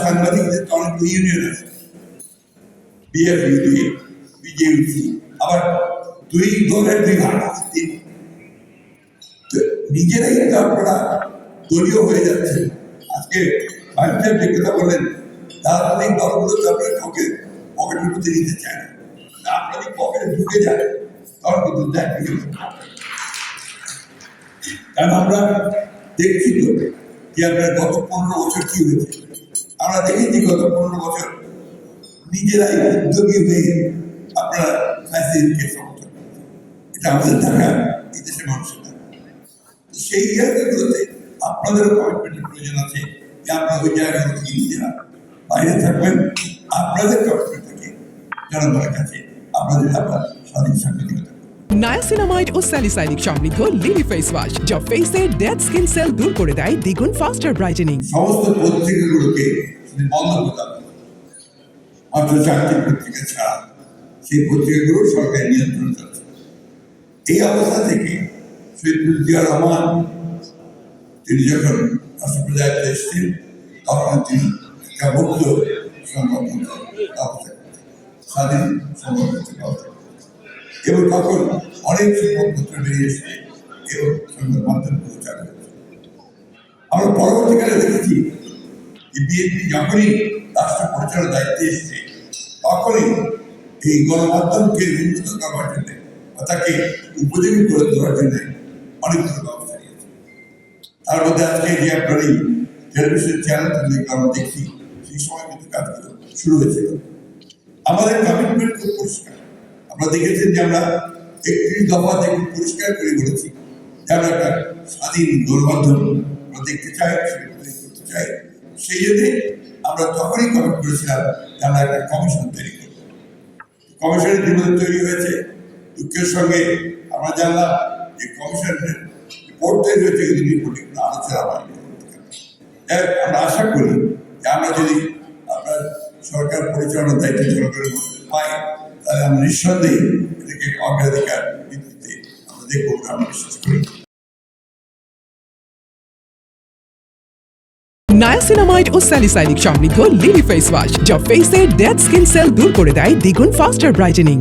সাংবাদিকদের তো অনেকগুলো ইউনিয়ন আছে বিজেপি আবার দুই দলের দুই ভাগ আছে নিজেরাই কিন্তু আপনারা দলীয় হয়ে যাচ্ছে আজকে যে কথা বললেন রাজনৈতিক দলগুলো তো আপনার নিতে চায় না। পকেটে ঢুকে যায়, তখন কিন্তু কারণ আমরা দেখছি তো যে আপনার গত পনেরো বছর কি হয়েছে। আমরা দেখেছি গত পনেরো বছর নিজেরাই উদ্যোগী হয়ে আপনারা সমর্থন। এটা আমাদের ঢাকা এই দেশের মানুষের। তো সেই জায়গাগুলোতে আপনাদেরও কমিটমেন্টের প্রয়োজন আছে যে আপনারা ওই জায়গাগুলো থেকে নিজেরা বাইরে থাকবেন, আপনাদের জনগণের কাছে আপনাদের স্বাধীন সাংবাদিকতা নায়াসিনামাইড ও স্যালিসাইলিক সমৃদ্ধ লিলি ফেস ওয়াশ যা ফেসের ডেড স্কিন সেল দূর করে দেয়, দ্বিগুণ ফাস্টার ব্রাইটেনিং সমস্ত পত্রিকাগুলোকে বন্ধ করতে হবে মাত্র চারটি পত্রিকা ছাড়া সেই পত্রিকাগুলো সরকার নিয়ন্ত্রণ করছে। এই অবস্থা থেকে জিয়া রহমান, তিনি যখন রাষ্ট্রপ্রজায় এসেছেন, তখন তিনি একটা মুক্ত সংগঠন স্বাধীন সংগঠন এবং তখন অনেক সংবাদপত্র বেরিয়ে এসেছে এবং সংবাদ চালু হয়েছে আমরা পরবর্তীকালে দেখেছি যে বিএনপি যখনই রাষ্ট্র পরিচালনার দায়িত্বে এসেছে, তখনই এই গণমাধ্যমকে উন্নত করবার জন্য বা তাকে উপযোগী করে তোলার জন্য অনেকগুলো ব্যবস্থা নিয়েছে। তার মধ্যে আজকে যে আপনার এই টেলিভিশন চ্যানেলগুলিকে আমরা দেখছি, সেই সময় কিন্তু কাজগুলো শুরু হয়েছিল। আমাদের কমিটমেন্ট খুব পরিষ্কার। আমরা দেখেছেন যে আমরা একত্রিশ দফা দেখে পরিষ্কার করে বলেছি যে আমরা একটা স্বাধীন গণমাধ্যম আমরা দেখতে চাই, সেটা করতে চাই। সেই জন্যে আমরা তখনই কমিট করেছিলাম যে আমরা একটা কমিশন তৈরি করব। কমিশনের ইতিমধ্যে তৈরি হয়েছে, দুঃখের সঙ্গে আমরা জানলাম যে কমিশনের রিপোর্ট তৈরি হয়েছে কিন্তু রিপোর্টে কোনো আলোচনা হয়নি আমরা আশা করি যে আমরা যদি আপনার সরকার পরিচালনার দায়িত্ব জনগণের মধ্যে পাই তাহলে আমরা নিঃসন্দেহে এটাকে অগ্রাধিকার ভিত্তিতে আমরা দেখব, আমরা বিশ্বাস করি। নায়াসিনামাইড ও স্যালিসাইনিক সমৃদ্ধ লিলি ফেস ওয়াশ যা ফেসের ডেড স্কিন সেল দূর করে দেয় দ্বিগুণ ফাস্টার ব্রাইটেনিং